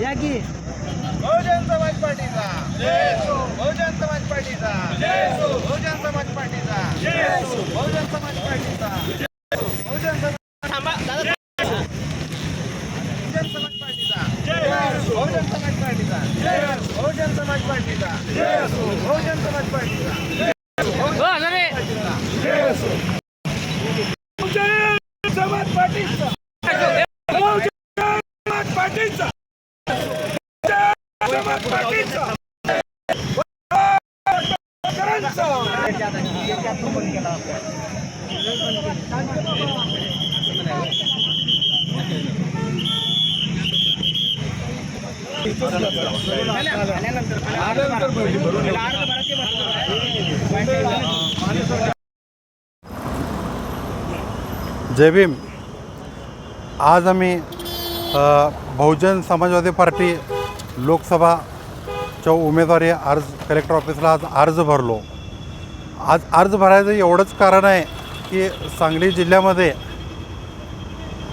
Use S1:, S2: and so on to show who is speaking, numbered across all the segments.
S1: या की.
S2: बहुजन समाज पार्टीचा. बहुजन समाज पार्टीचा. बहुजन समाज पार्टीचा. बहुजन समाज पार्टीचा. बहुजन समाज बहुजन समाज पार्टीचा. बहुजन समाज पार्टीचा. बहुजन समाज पार्टीचा. बहुजन समाज पार्टीचा
S1: हो अरे.
S3: समाज पार्टीचा बहुजन समाज पार्टीचा समाज पार्टीचा
S4: जय भीम. आज आम्ही बहुजन समाजवादी पार्टी लोकसभाच्या उमेदवारी अर्ज कलेक्टर ऑफिसला आज अर्ज भरलो. आज अर्ज भरायचं एवढंच कारण आहे की सांगली जिल्ह्यामध्ये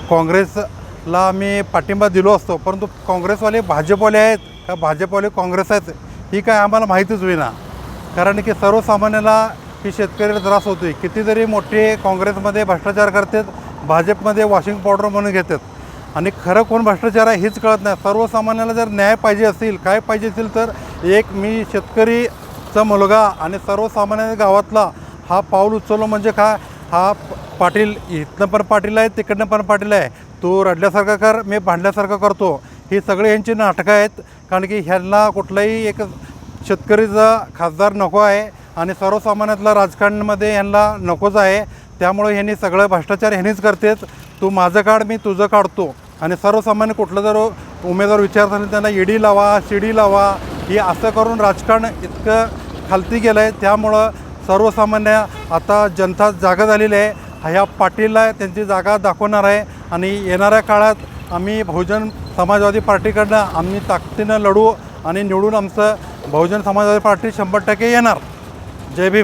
S4: काँग्रेसला आम्ही पाठिंबा दिलो असतो परंतु काँग्रेसवाले भाजपवाले आहेत. का भाजपवाले काँग्रेस आहेत ही काय आम्हाला माहितीच होईना. कारण की सर्वसामान्याला ही शेतकऱ्याला त्रास होतो आहे किती जरी मोठे काँग्रेसमध्ये भ्रष्टाचार करतात भाजपमध्ये वॉशिंग पावडर म्हणून घेतात. आणि खरं कोण भ्रष्टाचार आहे हेच कळत नाही. सर्वसामान्याला जर न्याय पाहिजे असेल काय पाहिजे असेल तर एक मी शेतकरीचा मुलगा आणि सर्वसामान्य गावातला हा पाऊल उचललो म्हणजे काय? हा पाटील इथनं पण पाटील आहे तिकडनं पण पाटील आहे. तो रडल्यासारखं कर मी भांडल्यासारखं करतो. हे सगळे यांची नाटकं आहेत. कारण की ह्यांना कुठलाही एक शेतकरीचा खासदार नको आहे आणि सर्वसामान्यातला राजकारणामध्ये यांना नकोच आहे. त्यामुळे ह्यांनी सगळं भ्रष्टाचार ह्यांनीच करतात. तू माझं काढ मी तुझं काढतो. आणि सर्वसामान्य कुठलं जर उमेदवार विचारत असेल त्यांना ईडी लावा शिडी लावा हे असं करून राजकारण इतकं खालती गेलं आहे त्यामुळं सर्वसामान्य आता जनता जागा झालेली आहे. ह्या पाटीलला त्यांची जागा दाखवणार आहे. आणि येणाऱ्या काळात आम्ही बहुजन समाजवादी पार्टीकडनं आम्ही ताकदीनं लढू आणि निवडून आमचं बहुजन समाजवादी पार्टी शंभर टक्के येणार. जय भीम.